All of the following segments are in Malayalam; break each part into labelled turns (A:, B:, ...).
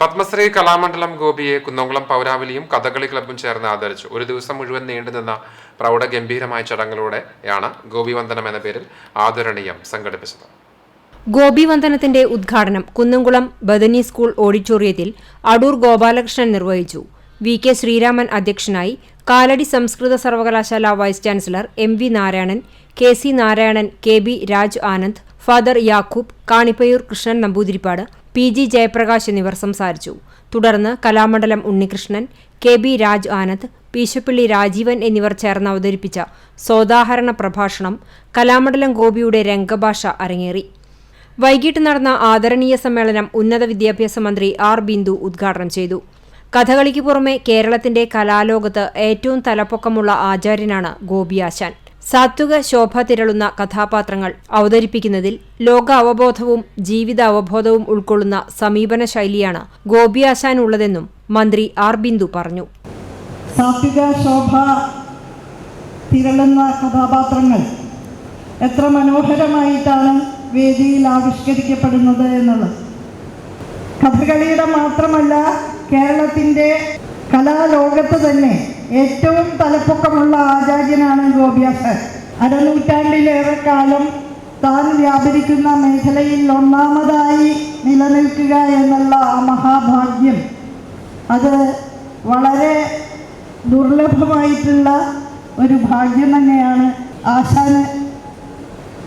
A: പത്മശ്രീ കലാമണ്ഡലം ഗോപിയെ കുന്നംകുളം പൗരാവലിയും കഥകളി ക്ലബ്ബും ചേർന്ന് ആദരിച്ചു. ഒരു ദിവസം മുഴുവൻ നീണ്ടുനിന്ന പ്രൗഢഗംഭീരമായ ചടങ്ങുകളോടെയാണ് ഗോപി വന്ദനം എന്ന പേരിൽ ആദരണീയം സംഘടിപ്പിച്ചത്.
B: ഗോപി വന്ദനത്തിന്റെ ഉദ്ഘാടനം കുന്നംകുളം ബദനി സ്കൂൾ ഓഡിറ്റോറിയത്തിൽ അടൂർ ഗോപാലകൃഷ്ണൻ നിർവഹിച്ചു. വി കെ ശ്രീരാമൻ അധ്യക്ഷനായി കാലടി സംസ്കൃത സർവകലാശാല vice chancellor M V Narayanan K C Narayanan K B Raj Anand father Yakub Kanippayyur Krishnan Namboothiripad P G Jayaprakash എന്നിവർ സംസാരിച്ചു. തുടർന്ന് കലാമണ്ഡലം ഉണ്ണികൃഷ്ണൻ കെ ബി രാജ് ആനന്ദ് പീശപ്പള്ളി രാജീവൻ എന്നിവർ ചേർന്ന് അവതരിപ്പിച്ച സോദാഹരണ പ്രഭാഷണം കലാമണ്ഡലം ഗോപിയുടെ രംഗഭാഷ അരങ്ങേറി. വൈകിട്ട് നടന്ന ആദരണീയ സമ്മേളനം ഉന്നത വിദ്യാഭ്യാസ മന്ത്രി ആർ ബിന്ദു ഉദ്ഘാടനം ചെയ്തു. കഥകളിക്ക് പുറമെ കേരളത്തിന്റെ കലാലോകത്ത് ഏറ്റവും തലപ്പൊക്കമുള്ള ആചാര്യനാണ് ഗോപിയാശാൻ സാത്വിക ശോഭ തിരളുന്ന കഥാപാത്രങ്ങൾ അവതരിപ്പിക്കുന്നതിൽ ലോക അവബോധവും ജീവിത അവബോധവും ഉൾക്കൊള്ളുന്ന സമീപന ശൈലിയാണ് ഗോപിയാശാനുള്ളതെന്നും മന്ത്രി ആർ ബിന്ദു പറഞ്ഞു.
C: സാത്വിക ശോഭ തിരളുന്ന കഥാപാത്രങ്ങൾ എത്ര മനോഹരമായിട്ടാണ് വേദിയിൽ ആവിഷ്കരിക്കപ്പെടുന്നത് എന്നുള്ളത്. കഥകളിയുടെ മാത്രമല്ല കേരളത്തിന്റെ കലാലോകത്ത് തന്നെ ഏറ്റവും തലപ്പൊക്കമുള്ള ആചാര്യനാണ് ഗോപിയാസൻ അരനൂറ്റാണ്ടിലേറെ കാലം താൻ വ്യാപരിക്കുന്ന മേഖലയിൽ ഒന്നാമതായി നിലനിൽക്കുക എന്നുള്ള ആ മഹാഭാഗ്യം അത് വളരെ ദുർലഭമായിട്ടുള്ള ഒരു ഭാഗ്യം തന്നെയാണ്. ആശാന്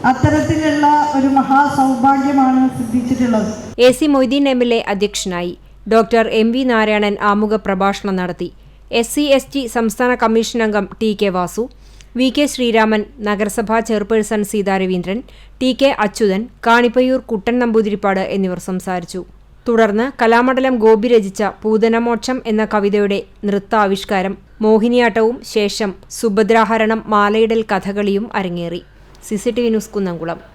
C: അത്തരത്തിലുള്ള ഒരു മഹാസൗഭാഗ്യമാണ് സിദ്ധിച്ചിട്ടുള്ളത്.
B: A C Moideen M L A അധ്യക്ഷനായി. ഡോക്ടർ എം വി നാരായണൻ ആമുഖ പ്രഭാഷണം നടത്തി. എസ് സി എസ് ടി സംസ്ഥാന കമ്മീഷൻ അംഗം T K Vasu V K Sreeraman നഗരസഭാ chairperson Seetha Raveendran T K Achuthan Kanippayyur Kuttan Namboothiripad എന്നിവർ സംസാരിച്ചു. തുടർന്ന് കലാമണ്ഡലം ഗോപി രചിച്ച പൂതനമോക്ഷം എന്ന കവിതയുടെ നൃത്താവിഷ്കാരം മോഹിനിയാട്ടവും ശേഷം സുഭദ്രാഹരണം മാലയിടൽ കഥകളിയും അരങ്ങേറി. CCTV news Kunnamkulam.